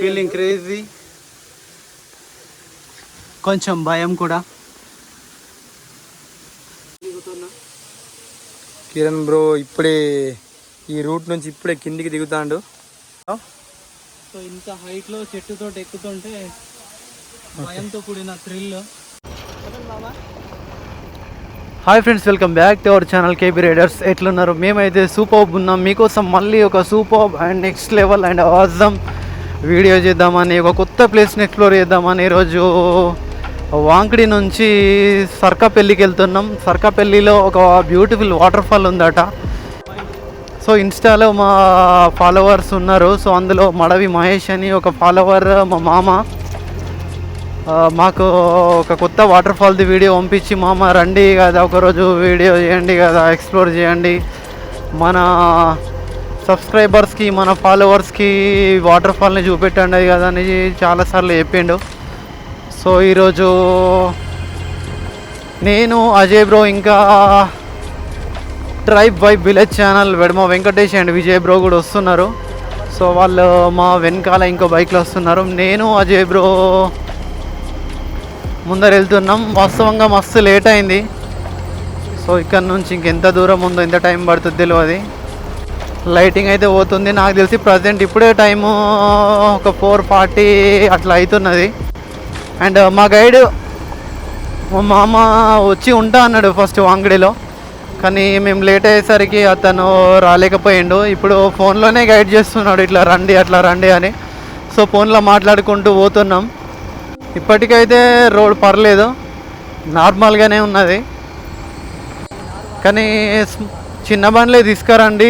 Feeling crazy కొంచెం భయం కూడా. కిరణ్ బ్రో ఇప్పుడే ఈ రూట్ నుంచి ఇప్పుడే కిందికి దిగుతాండు. సో ఇంత హైట్లో చెట్టుతో ఎక్కుతుంటే భయంతో కూడిన thrill. Hi friends welcome back to our channel KB riders ఎట్లున్నారు? మేమైతే సూపర్ ఉన్నాం. మీకోసం మళ్ళీ ఒక super and next level and awesome video చేద్దామని ఒక కొత్త ప్లేస్ని ఎక్స్ప్లోర్ చేద్దామని ఈరోజు వాంకిడి నుంచి సర్కాపల్లికి వెళ్తున్నాం. సర్కాపల్లిలో ఒక బ్యూటిఫుల్ వాటర్ ఫాల్ ఉందట. సో ఇన్స్టాలో మా ఫాలోవర్స్ ఉన్నారు. సో అందులో మడవి మహేష్ అని ఒక ఫాలోవర్ మా మామ. మాకు ఒక కొత్త వాటర్ ఫాల్ది వీడియో పంపించి మామ రండి కదా ఒకరోజు వీడియో చేయండి కదా ఎక్స్ప్లోర్ చేయండి. మన సబ్స్క్రైబర్స్కి మన ఫాలోవర్స్కి వాటర్ ఫాల్ని చూపెట్టండి కదా అని చాలాసార్లు చెప్పిండు. సో ఈరోజు నేను అజయ్ బ్రో ఇంకా tribe vibe village channel Vedama Venkatesh and Vijay bro కూడా వస్తున్నారు. సో వాళ్ళు మా వెనకాల ఇంకో బైక్లో వస్తున్నారు. నేను అజయ్ బ్రో ముందర వెళ్తున్నాం వాస్తవంగా మస్తు లేట్ అయింది సో ఇక్కడ నుంచి ఇంకెంత దూరం ఉందో ఎంత టైం పడుతుంది తెలియదు లైటింగ్ అయితే పోతుంది. నాకు తెలిసి ప్రజెంట్ ఇప్పుడే టైము ఒక ఫోర్ ఫార్టీ అట్లా అవుతున్నది అండ్ మా గైడ్ మా మామ వచ్చి ఉంటా అన్నాడు ఫస్ట్ వాంగడిలో. కానీ మేము లేట్ అయ్యేసరికి అతను రాలేకపోయిండు. ఇప్పుడు ఫోన్లోనే గైడ్ చేస్తున్నాడు ఇట్లా రండి అట్లా రండి అని. సో ఫోన్లో మాట్లాడుకుంటూ పోతున్నాం. ఇప్పటికైతే రోడ్ పర్లేదు. నార్మల్గానే ఉన్నది. కానీ చిన్న బండ్లే తీసుకురండి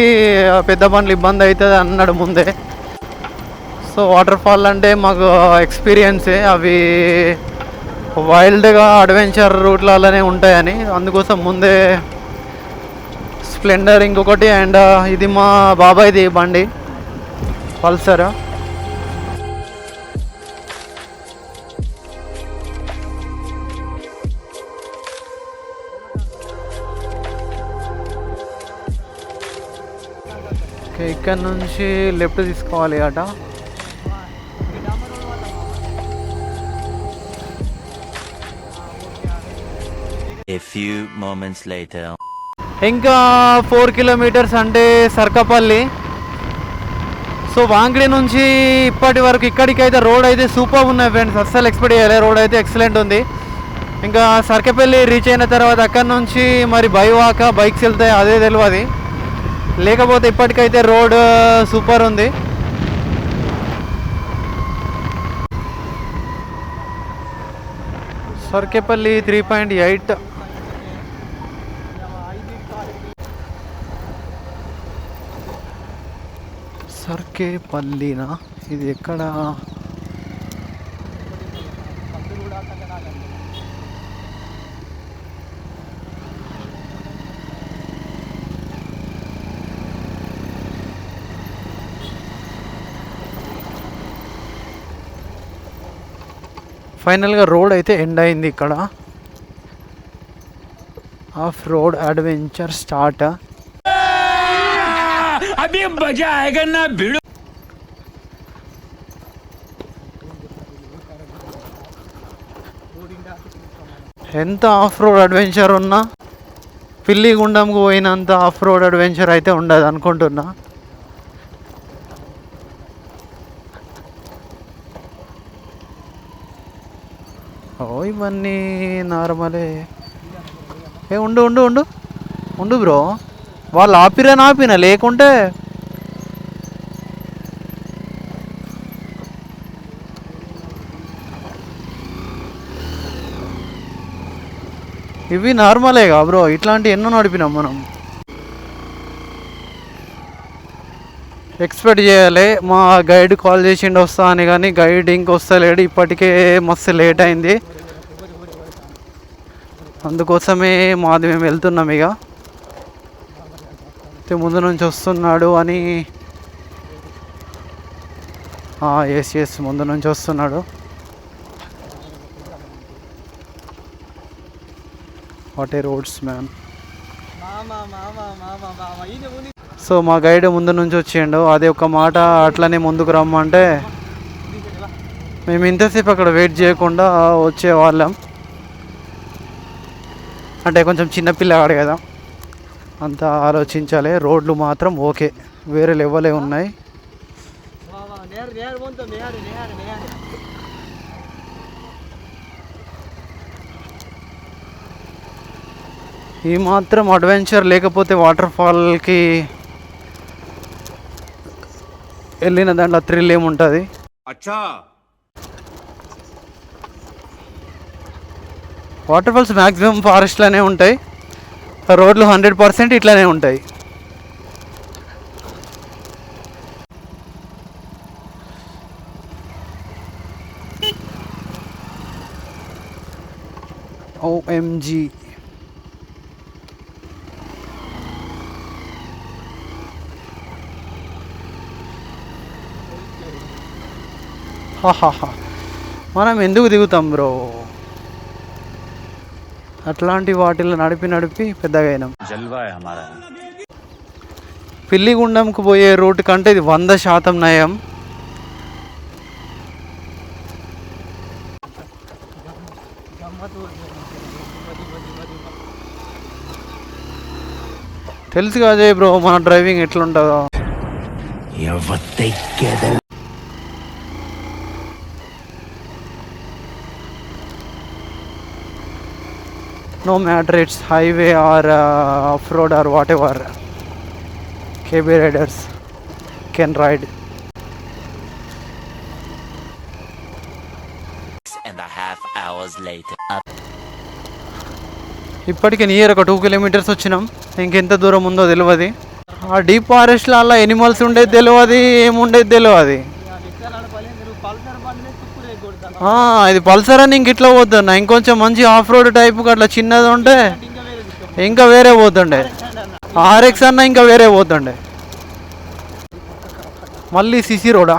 పెద్ద బండ్లు ఇబ్బంది అవుతుంది అన్నాడు ముందే. సో వాటర్ ఫాల్ అంటే మాకు ఎక్స్పీరియన్సే. అవి వైల్డ్గా అడ్వెంచర్ రూట్లలోనే ఉంటాయని. అందుకోసం ముందే స్ప్లెండర్ ఇంకొకటి అండ్ ఇది మా బాబాయ్ది బండి పల్సర్. ఓకే ఇక్కడ నుంచి లెఫ్ట్ తీసుకోవాలి అట A few moments later. ఇంకా ఫోర్ కిలోమీటర్స్ అంటే సర్కపల్లి. సో వాంగిడి నుంచి ఇప్పటి వరకు ఇక్కడికి అయితే రోడ్ అయితే సూపర్ ఉన్నాయి ఫ్రెండ్స్. అస్సలు ఎక్స్పెక్ట్ చేయలే రోడ్ అయితే ఎక్సలెంట్ ఉంది. ఇంకా సర్కపల్లి రీచ్ అయిన తర్వాత అక్కడ నుంచి మరి బైవాక బైక్స్ వెళ్తాయి అదే తెలియదు. లేకపోతే ఇప్పటికైతే రోడ్ సూపర్ ఉంది. Sarkepalli three point eight. సర్కేపల్లినా? ఇది ఎక్కడ? ఫైనల్గా రోడ్ అయితే ఎండ్ అయింది ఇక్కడ. Off road adventure start. ఎంత ఆఫ్ రోడ్ అడ్వెంచర్ ఉన్నా? పిల్లి గుండంకు పోయినంత ఆఫ్ రోడ్ అడ్వెంచర్ అయితే ఉండదు అనుకుంటున్నా. ఇవన్నీ నార్మలే. ఏ ఉండు ఉండు ఉండు. ఉండు బ్రో. వాళ్ళు ఆపిరా ఆపినా లేకుంటే ఇవి నార్మలేగా బ్రో? ఇట్లాంటి ఎన్నో నడిపినాం మనం. ఎక్స్పెక్ట్ చేయాలి. మా గైడ్ కాల్ చేసిండు వస్తా అని కానీ గైడ్ ఇంకొస్తలేడు. ఇప్పటికే మస్తు లేట్ అయింది. అందుకోసమే మాది మేము వెళ్తున్నాం ఇక. ముందు నుంచి వస్తున్నాడు అని ఎస్ ఎస్ ముందు నుంచి వస్తున్నాడు. What a roads man so మా గైడ్ ముందు నుంచి వచ్చిండు. అది ఒక మాట అట్లనే ముందుకు రమ్మంటే మేము ఇంతసేపు అక్కడ వెయిట్ చేయకుండా వచ్చే వాళ్ళం. అంటే కొంచెం చిన్నపిల్లవాడు కదా. అంత ఆలోచించాలి. రోడ్లు మాత్రం ఓకే. వేరే లెవెలే ఉన్నాయి. ఈ మాత్రం అడ్వెంచర్ లేకపోతే వాటర్ ఫాల్కి వెళ్ళిన దాంట్లో థ్రిల్ ఏముంటుంది? అచ్చా! వాటర్ ఫాల్స్ మ్యాక్సిమం ఫారెస్ట్లోనే ఉంటాయి. రోడ్లు హండ్రెడ్ పర్సెంట్ ఇట్లానే ఉంటాయి. ఓఎంజీ మనం ఎందుకు దిగుతాం బ్రో? అట్లాంటి వాటిల్లో నడిపి నడిపి పెద్దగా అయినాం. పిల్లిగుండంకు పోయే రూట్ కంటే ఇది వంద శాతం నయం. తెలుసు కాదే బ్రో మన డ్రైవింగ్ ఎట్లుంటుందో. No matter it's highway or off road or whatever KB riders can ride ఇప్పటికి నియర్ ఒక టూ కిలోమీటర్స్ వచ్చినాం. ఇంకెంత దూరం ఉందో తెలియదు ఆ డీప్ ఫారెస్ట్లో అలా ఎనిమల్స్ ఉండేది తెలియదు ఏముండేది తెలియదు ఇది పల్సర్ అని ఇంక ఇట్లా పోతున్నా ఇంకొంచెం మంచి ఆఫ్ రోడ్ టైప్ అట్లా చిన్నది ఉంటే ఇంకా వేరే పోతుండే. ఆర్ఎక్స్ అన్న ఇంకా వేరే పోతుండే. మళ్ళీ సిసి రోడా?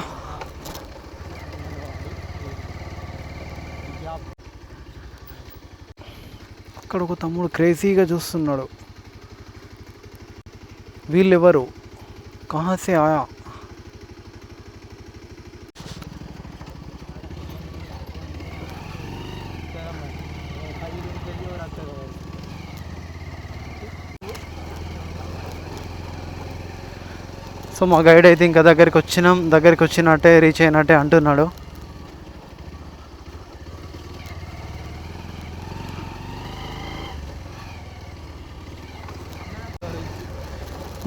అక్కడ ఒక తమ్ముడు క్రేజీగా చూస్తున్నాడు. వీళ్ళెవరు? కహాసే ఆయా సో మా గైడ్ అయితే ఇంకా దగ్గరికి వచ్చినాం. దగ్గరికి వచ్చినట్టే రీచ్ అయినట్టే అంటున్నాడు.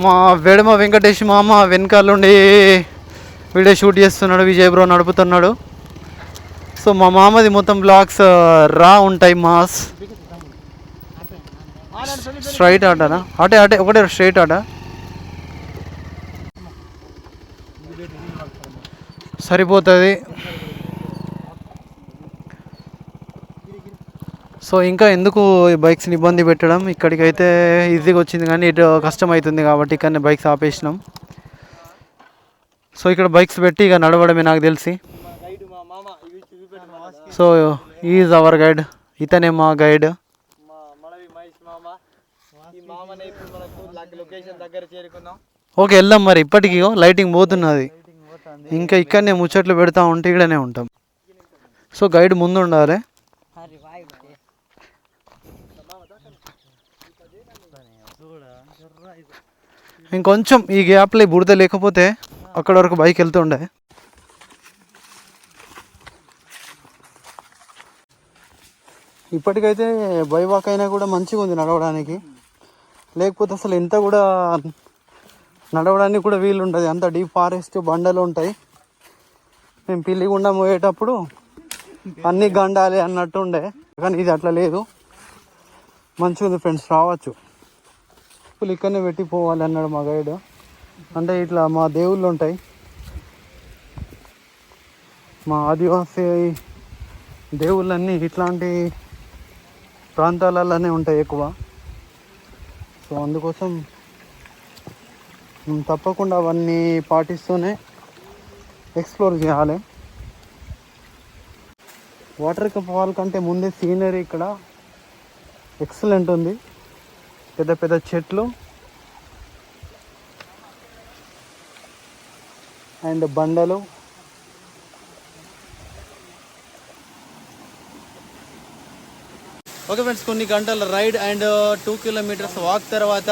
మా వెడమ వెంకటేష్ మామ వెనకాలండి వీడియో షూట్ చేస్తున్నాడు. విజయ్ బ్రో నడుపుతున్నాడు. సో మా మామది మొత్తం బ్లాగ్స్ uh, రా ఉంటాయి మాస్. స్ట్రైట్ ఆటనా? అటే అటే ఒకటే స్ట్రైట్ ఆట. సరిపోతుంది. సో ఇంకా ఎందుకు ఈ బైక్స్ని ఇబ్బంది పెట్టడం? ఇక్కడికైతే ఈజీగా వచ్చింది కానీ ఇటు కష్టం అవుతుంది కాబట్టి ఇక్కడనే బైక్స్ ఆపేసినాం. సో ఇక్కడ బైక్స్ పెట్టి ఇక నడవడమే నాకు తెలిసి. So is our guide. ఇతనే మా గైడ్. ఓకే వెళ్దాం మరి. ఇప్పటికీ లైటింగ్ పోతున్నది. ఇంకా ఇక్కడనే ముచ్చట్లు పెడతా ఉంటే ఇక్కడనే ఉంటాం. సో గైడ్ ముందు ఉండాలి ఇంకొంచెం ఈ గ్యాప్లో బురద లేకపోతే అక్కడ వరకు బైక్ వెళ్తుండే ఇప్పటికైతే బైవాక్ అయినా కూడా మంచిగా ఉంది నడవడానికి. లేకపోతే అసలు ఎంత కూడా నడవడానికి కూడా వీలు ఉంటుంది అంత డీప్ ఫారెస్ట్ బండలు ఉంటాయి. మేము పిల్లిగుండా పోయేటప్పుడు అన్ని గండాలి అన్నట్టు ఉండే. కానీ ఇది అట్లా లేదు. మంచిగా ఉంది ఫ్రెండ్స్ రావచ్చు. ఇప్పుడు ఇక్కడనే పెట్టి పోవాలి అన్నాడు మా గైడ్ అంటే ఇట్లా మా దేవుళ్ళు ఉంటాయి. మా ఆదివాసీ దేవుళ్ళన్నీ ఇట్లాంటి ప్రాంతాలలోనే ఉంటాయి ఎక్కువ. సో అందుకోసం తప్పకుండా అవన్నీ పాటిస్తూనే ఎక్స్ప్లోర్ చేయాలి. వాటర్ ఫాల్ కంటే ముందే సీనరీ ఇక్కడ ఎక్సలెంట్ ఉంది. పెద్ద పెద్ద చెట్లు. అండ్ బండలు. ఓకే ఫ్రెండ్స్ కొన్ని గంటల ride and two kilometres walk తర్వాత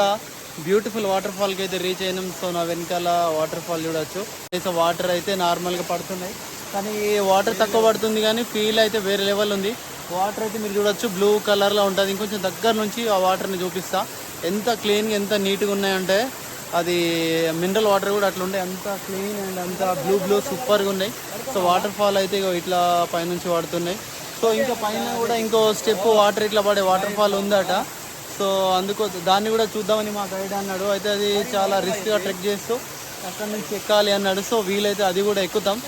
బ్యూటిఫుల్ వాటర్ ఫాల్కి అయితే రీచ్ అయినాం. సో నా వెనకాల వాటర్ ఫాల్ చూడొచ్చు. సో వాటర్ అయితే నార్మల్గా పడుతున్నాయి. కానీ వాటర్ తక్కువ పడుతుంది కానీ ఫీల్ అయితే వేరే లెవెల్ ఉంది. వాటర్ అయితే మీరు చూడొచ్చు బ్లూ కలర్లో ఉంటుంది. ఇంకొంచెం దగ్గర నుంచి ఆ వాటర్ని చూపిస్తా. ఎంత క్లీన్గా ఎంత నీట్గా ఉన్నాయంటే అది మినరల్ వాటర్ కూడా అట్లా ఉండే. అంత క్లీన్ అండ్ అంత బ్లూ బ్లూ సూపర్గా ఉన్నాయి. సో వాటర్ ఫాల్ అయితే ఇగో ఇట్లా పైనుంచి పడుతున్నాయి. సో ఇంకా పైన కూడా ఇంకో స్టెప్ వాటర్ ఇట్లా పడే వాటర్ ఫాల్ ఉందట. సో అందుకో దాన్ని కూడా చూద్దామని మా గైడ్ అన్నాడు అయితే అది చాలా రిస్క్గా ట్రెక్ చేస్తూ అక్కడ నుంచి ఎక్కాలి అన్నాడు సో వీలైతే అది కూడా ఎక్కుతాం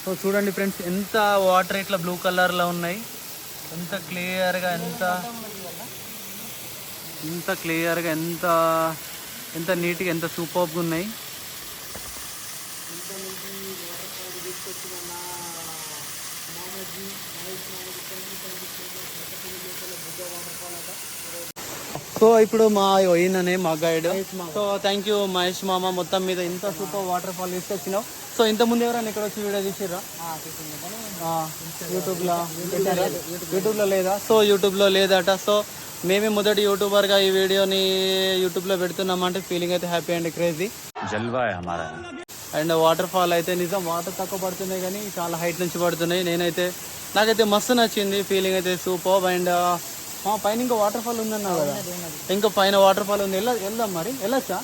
సో చూడండి ఫ్రెండ్స్ ఎంత వాటర్ ఇట్లా బ్లూ కలర్లో ఉన్నాయి ఎంత క్లియర్గా ఎంత ఎంత క్లియర్గా ఎంత ఎంత నీట్గా ఎంత సూపర్గా ఉన్నాయి సో ఇప్పుడు మా ఈయననే మా guide so thank you Mahesh మామ మొత్తం మీద ఇంత సూపర్ వాటర్ ఫాల్ తీసుకొచ్చినావు. సో ఇంత ముందు ఎవరైనా ఇక్కడ వచ్చి వీడియో తీసిర్రా? యూట్యూబ్లో యూట్యూబ్లో లేదా? సో యూట్యూబ్లో లేదట. సో మేమే మొదటి యూట్యూబర్గా ఈ వీడియోని యూట్యూబ్లో పెడుతున్నామంటే ఫీలింగ్ అయితే happy and crazy and water fall అయితే నిజం వాటర్ తక్కువ పడుతున్నాయి కానీ చాలా హైట్ నుంచి పడుతున్నాయి. నేనైతే నాకైతే మస్తు నచ్చింది. ఫీలింగ్ అయితే సూపర్ అండ్ మా పైన ఇంకో వాటర్ ఫాల్ ఉందన్నా కదా? ఇంకో పైన వాటర్ ఫాల్ ఉంది. వెళ్ళ వెళ్దాం మరి? వెళ్ళొచ్చా?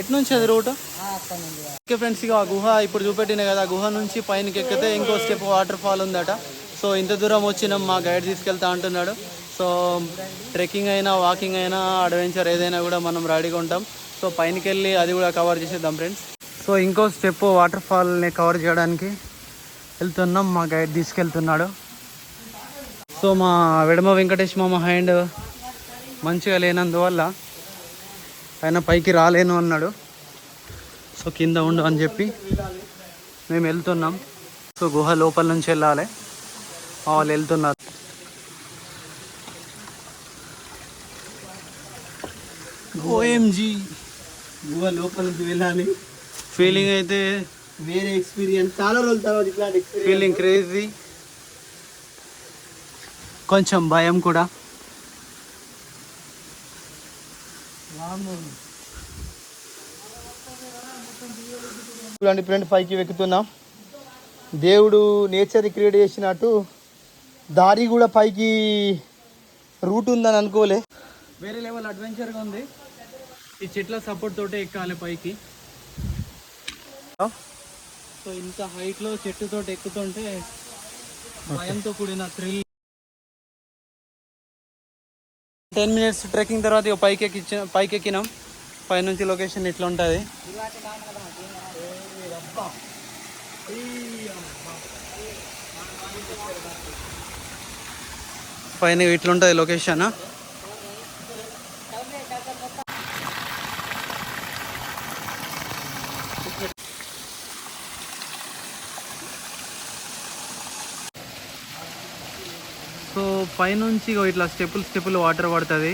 ఎటు నుంచి అది రూట్? ఓకే ఫ్రెండ్స్ ఇక ఆ గుహ ఇప్పుడు చూపెట్టిన కదా ఆ గుహ నుంచి పైనకి ఎక్కితే ఇంకో స్టెప్ వాటర్ ఫాల్ ఉందట. సో ఇంత దూరం వచ్చినాం మా గైడ్ తీసుకెళ్తా అంటున్నాడు. సో ట్రెక్కింగ్ అయినా వాకింగ్ అయినా అడ్వెంచర్ ఏదైనా కూడా మనం రెడీగా ఉంటాం. సో పైనకి వెళ్ళి అది కూడా కవర్ చేసేద్దాం ఫ్రెండ్స్. సో ఇంకో స్టెప్ వాటర్ ఫాల్ని కవర్ చేయడానికి వెళ్తున్నాం మా గైడ్ తీసుకెళ్తున్నాడు. సో మా విడమ వెంకటేష్ మామ హ్యాండ్ మంచిగా లేనందువల్ల ఆయన పైకి రాలేను అన్నాడు. సో కింద ఉండు అని చెప్పి మేము వెళ్తున్నాం. సో గుహ లోపల నుంచి వెళ్ళాలి. వాళ్ళు వెళ్తున్నారు. ఓఎంజీ గుహ లోపల నుంచి వెళ్ళాలి. ఫీలింగ్ అయితే వేరే ఎక్స్పీరియన్స్ చాలా రోజుల తర్వాత ఇట్లాంటి ఫీలింగ్ క్రేజీ కొంచెం భయం కూడా. చూడండి ఫ్రెండ్ పైకి ఎక్కుతున్నాం. దేవుడు నేచర్ క్రియేట్ చేసినట్టు దారి కూడా పైకి రూట్ ఉందని అనుకోలే. వేరే లెవెల్ అడ్వెంచర్గా ఉంది. ఈ చెట్ల సపోర్ట్ తోటే ఎక్కాలి పైకి. సో ఇంత హైట్లో చెట్టుతో ఎక్కుతుంటే భయంతో కూడిన థ్రిల్ టెన్ మినిట్స్ ట్రెక్కింగ్ తర్వాత ఇక పైకి ఎక్కించ పైకి ఎక్కినాం. పైనుంచి లొకేషన్ ఇట్లా ఉంటుంది పైన ఇట్లుంటుంది లొకేషన్ సో పైనుంచి ఇగో ఇట్లా స్టెప్పులు స్టెప్పులు వాటర్ పడుతుంది.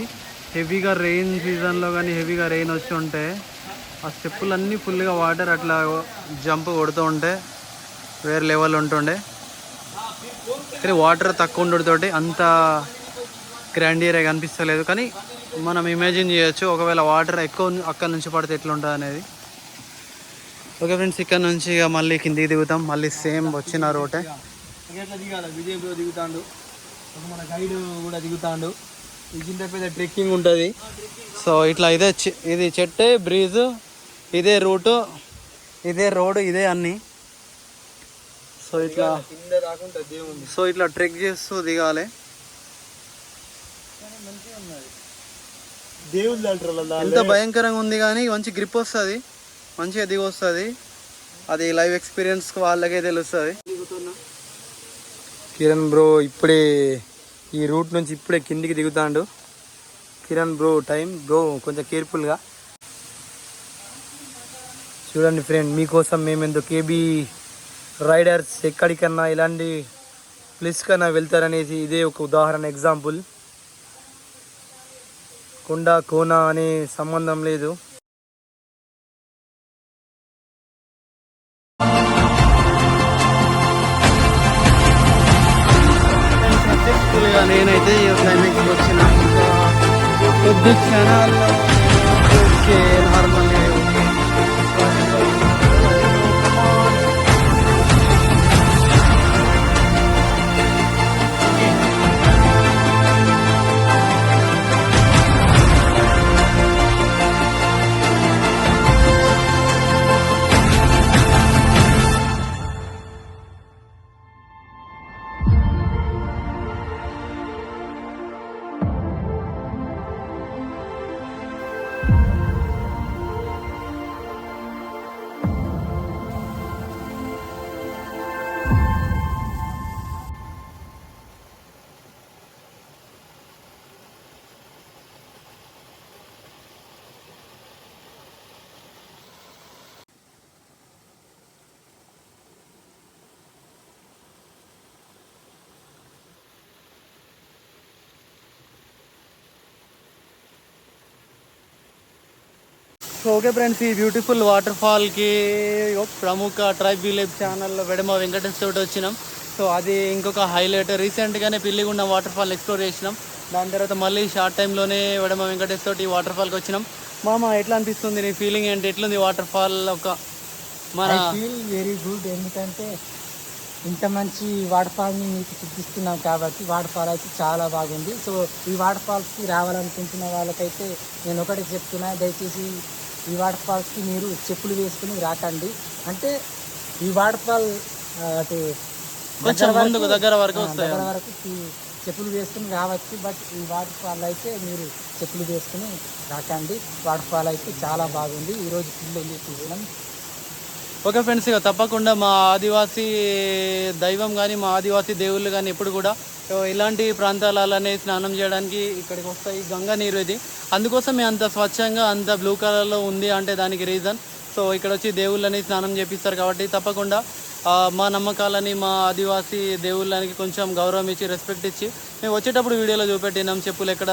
హెవీగా రెయిన్ సీజన్లో కానీ హెవీగా రెయిన్ వచ్చి ఉంటే ఆ స్టెప్పులు అన్నీ ఫుల్గా వాటర్ అట్లా జంప్ కొడుతూ ఉంటే వేరే లెవెల్ ఉంటుండే. కానీ వాటర్ తక్కువ ఉండడంతోటి అంత గ్రాండియర్గా కనిపిస్తలేదు. కానీ మనం ఇమాజిన్ చేయొచ్చు ఒకవేళ వాటర్ ఎక్కువ అక్కడ నుంచి పడితే ఎట్లా ఉంటుంది అనేది. ఓకే ఫ్రెండ్స్ ఇక్కడ నుంచి ఇక మళ్ళీ కిందికి దిగుతాం. మళ్ళీ సేమ్ వచ్చిన రోటే దిగాలి? విజయ్ దిగుతాండు. ఒక మన గైడ్ కూడా దిగుతాండు. ఇంత పెద్ద ట్రెక్కింగ్ ఉంటుంది. సో ఇట్లా ఇదే చె- ఇది చెట్టే బ్రిడ్జ్ ఇదే రూటు ఇదే రోడ్ ఇదే అన్ని. సో ఇట్లా సో ఇట్లా ట్రెక్ చేస్తూ దిగాలి. ఎంత భయంకరంగా ఉంది కానీ మంచి గ్రిప్ వస్తుంది. మంచిగా దిగి వస్తుంది అది లైవ్ ఎక్స్పీరియన్స్ వాళ్ళకే తెలుస్తుంది. కిరణ్ బ్రో ఇప్పుడే ఈ రూట్ నుంచి ఇప్పుడే కిందికి దిగుతాండు. కిరణ్ బ్రో టైం బ్రో కొంచెం కేర్ఫుల్గా. చూడండి ఫ్రెండ్ మీకోసం మేము ఎందుకు కేబీ రైడర్స్ ఎక్కడికన్నా ఇలాంటి ప్లేస్కన్నా వెళ్తారనేసి ఇదే ఒక ఉదాహరణ ఎగ్జాంపుల్. కొండ కోన అనే సంబంధం లేదు. నేనైతే ఈ క్లైమాక్స్కి వచ్చిన. కొద్ది క్షణాల్లో సో ఓకే ఫ్రెండ్స్ ఈ బ్యూటిఫుల్ వాటర్ ఫాల్కి ప్రముఖ ట్రైబ్ విలేజ్ ఛానల్లో వెడమ వెంకటేశ్వర తోటి వచ్చినాం. సో అది ఇంకొక హైలైట్ రీసెంట్గానే పిల్లిగుండం వాటర్ ఫాల్ ఎక్స్ప్లోర్ చేసినాం. దాని తర్వాత మళ్ళీ షార్ట్ టైంలోనే వెడమ వెంకటేశ్వర తోటి వాటర్ ఫాల్కి వచ్చినాం. మామ ఎట్లా అనిపిస్తుంది నీ ఫీలింగ్ ఏంటి? ఎట్లుంది వాటర్ ఫాల్ ఒక మన ఫీల్ వెరీ గుడ్ ఎందుకంటే ఇంత మంచి వాటర్ ఫాల్ని మీకు చూపిస్తున్నాం కాబట్టి వాటర్ ఫాల్ అయితే చాలా బాగుంది. సో ఈ వాటర్ ఫాల్స్కి రావాలనుకుంటున్న వాళ్ళకైతే నేను ఒకటి చెప్తున్నా దయచేసి ఈ వాటర్ ఫాల్స్కి మీరు చెప్పులు వేసుకుని రాకండి. అంటే ఈ వాటర్ ఫాల్ అటు కొంచెం దగ్గర ముందుకు వరకు- దగ్గర వరకు దగ్గర చెప్పులు వేసుకుని రావచ్చు. బట్ ఈ వాటర్ ఫాల్ అయితే మీరు చెప్పులు వేసుకుని రాకండి. వాటర్ ఫాల్ అయితే చాలా బాగుంది. ఈరోజు పిల్లలు చూసినాం. ఓకే ఫ్రెండ్స్ ఇక తప్పకుండా మా ఆదివాసీ దైవం కానీ మా ఆదివాసీ దేవుళ్ళు కానీ ఎప్పుడు కూడా సో ఇలాంటి ప్రాంతాలనే స్నానం చేయడానికి ఇక్కడికి వస్తాయి. గంగా నీరు ఇది. అందుకోసమే అంత స్వచ్ఛంగా అంత బ్లూ కలర్లో ఉంది అంటే దానికి రీజన్ సో ఇక్కడ వచ్చి దేవుళ్ళని స్నానం చేపిస్తారు కాబట్టి తప్పకుండా మా నమ్మకాలని మా ఆదివాసీ దేవుళ్ళకి కొంచెం గౌరవం ఇచ్చి రెస్పెక్ట్ ఇచ్చి మేము వచ్చేటప్పుడు వీడియోలో చూపెట్టినాం చెప్పులు ఎక్కడ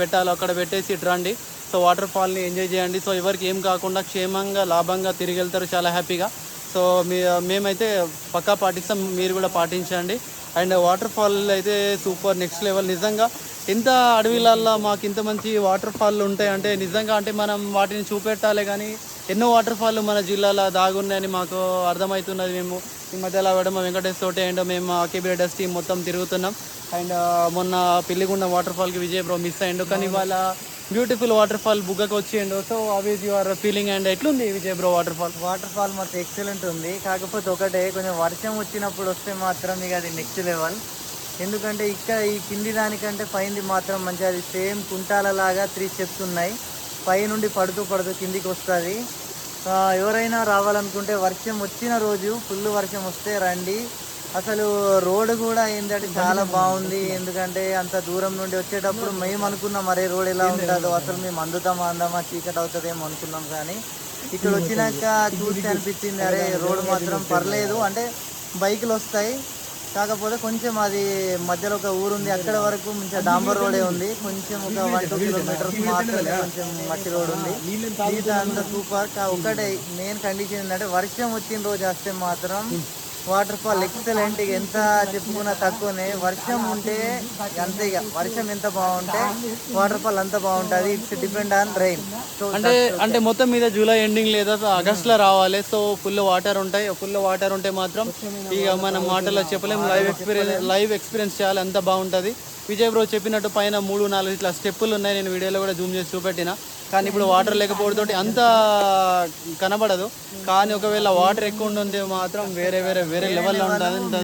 పెట్టాలో అక్కడ పెట్టేసి ఇటు రండి. సో వాటర్ ఫాల్ని ఎంజాయ్ చేయండి. సో ఎవరికి ఏం కాకుండా క్షేమంగా లాభంగా తిరిగి వెళ్తారు చాలా హ్యాపీగా. సో మీ మేమైతే పక్కా పాటిస్తాం. మీరు కూడా పాటించండి. అండ్ వాటర్ ఫాల్ అయితే సూపర్ నెక్స్ట్ లెవెల్. నిజంగా ఇంత అడవిలల్లో మాకు ఇంత మంచి వాటర్ ఫాల్ ఉంటాయంటే నిజంగా అంటే మనం వాటిని చూపెట్టాలి కానీ ఎన్నో వాటర్ ఫాల్ మన జిల్లాలో దాగున్నాయని మాకు అర్థమవుతున్నది. మేము ఈ మధ్యలో వెడమ వెంకటేష్ తోటి అండ్ మేము కేబీ రైడర్స్ టీం మొత్తం తిరుగుతున్నాం. అండ్ మొన్న పిల్లిగుండ వాటర్ ఫాల్కి విజయ్ బ్రో మిస్ అయ్యిండు. కానీ వాళ్ళ బ్యూటిఫుల్ వాటర్ ఫాల్ బుగ్గకు వచ్చిండు. సో అవి యువర్ ఫీలింగ్ అండ్ ఎట్లుంది Vijay bro water fall water fall మొత్తం ఎక్సలెంట్ ఉంది. కాకపోతే ఒకటే కొంచెం వర్షం వచ్చినప్పుడు వస్తే మాత్రం ఇక అది నెక్స్ట్ లెవెల్ ఎందుకంటే ఇక్కడ ఈ కింది దానికంటే పైంది మాత్రం మంచిగా అది సేమ్ కుంటాల లాగా త్రీ స్టెప్స్ ఉన్నాయి. పై నుండి పడుతూ పడుతూ కిందికి వస్తుంది. ఎవరైనా రావాలనుకుంటే వర్షం వచ్చిన రోజు ఫుల్ వర్షం వస్తే రండి. అసలు రోడ్ కూడా ఏంటంటే చాలా బాగుంది. ఎందుకంటే అంత దూరం నుండి వచ్చేటప్పుడు మేము అనుకున్నాం మరే రోడ్ ఎలా ఉంటుందో అసలు మేము అందుతామా అందామా చీకటి అవుతుందేమో అనుకున్నాం కానీ ఇక్కడ వచ్చినాక చూస్తే అనిపించింది అరే రోడ్ మాత్రం పర్లేదు. అంటే బైకులు వస్తాయి కాకపోతే కొంచెం అది మధ్యలో ఒక ఊరుంది అక్కడ వరకు మంచిగా డాంబర్ రోడే ఉంది. కొంచెం ఒక వన్ టూ కిలోమీటర్స్ మాత్రమే కొంచెం మట్టి రోడ్ ఉంది. మిగతా అంత సూపర్. ఒకటే మెయిన్ కండిషన్ ఏంటంటే వర్షం వచ్చిన రోజు వస్తే మాత్రం వాటర్ ఫాల్ ఎక్సలెంట్. ఇక ఎంత చెప్పుకున్నా తక్కువనే. వర్షం ఉంటే అంతే ఇక వర్షం ఎంత బాగుంటే వాటర్ ఫాల్ అంత బాగుంటుంది. It's depend on rain. అంటే అంటే మొత్తం మీద జూలై ఎండింగ్ లేదా ఆగస్ట్లో రావాలి. సో ఫుల్ వాటర్ ఉంటాయి. ఫుల్ వాటర్ ఉంటే మాత్రం ఇక మనం మాటల్లో చెప్పలేం. లైవ్ ఎక్స్పీరియన్స్ లైవ్ ఎక్స్పీరియన్స్ చేయాలి. అంత బాగుంటుంది. విజయ్ బ్రో చెప్పినట్టు పైన మూడు నాలుగు ఇట్లా స్టెప్పులు ఉన్నాయి. నేను వీడియోలో కూడా జూమ్ చేసి చూపెట్టిన. కానీ ఇప్పుడు వాటర్ లేకపోవడంతో అంత కనబడదు. కానీ ఒకవేళ వాటర్ ఎక్కువ ఉంటే మాత్రం వేరే వేరే వేరే లెవెల్లో ఉంటుంది.